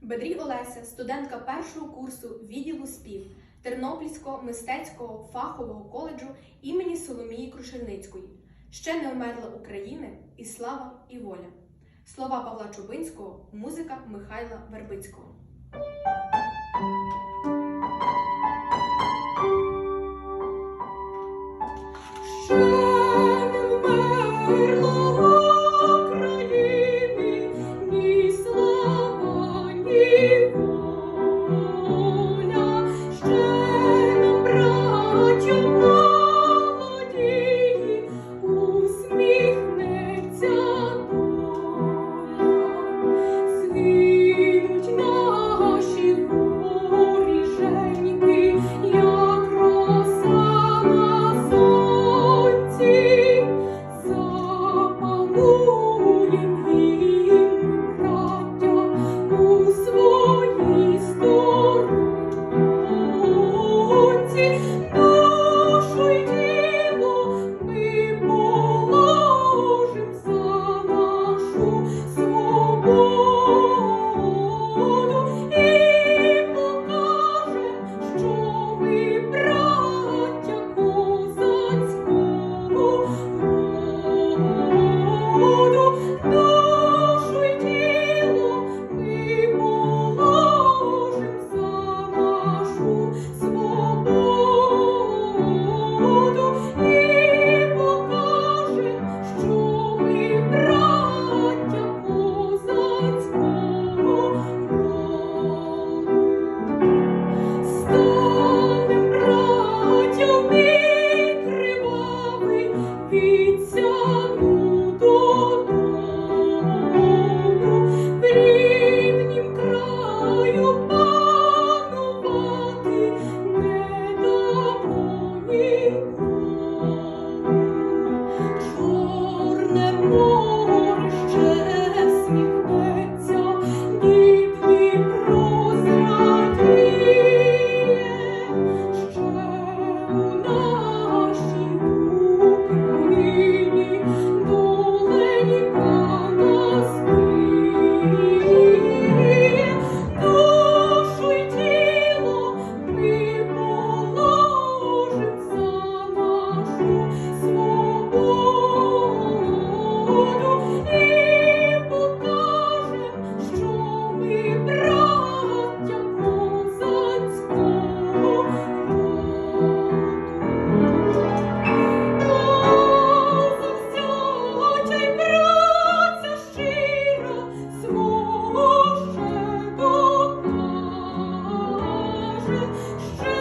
Бедрій Олеся, студентка першого курсу відділу спів Тернопільського мистецького фахового коледжу імені Соломії Крушельницької. Ще не вмерла України і слава, і воля. Слова Павла Чубинського, музика Михайла Вербицького. 哦。Pizza. true.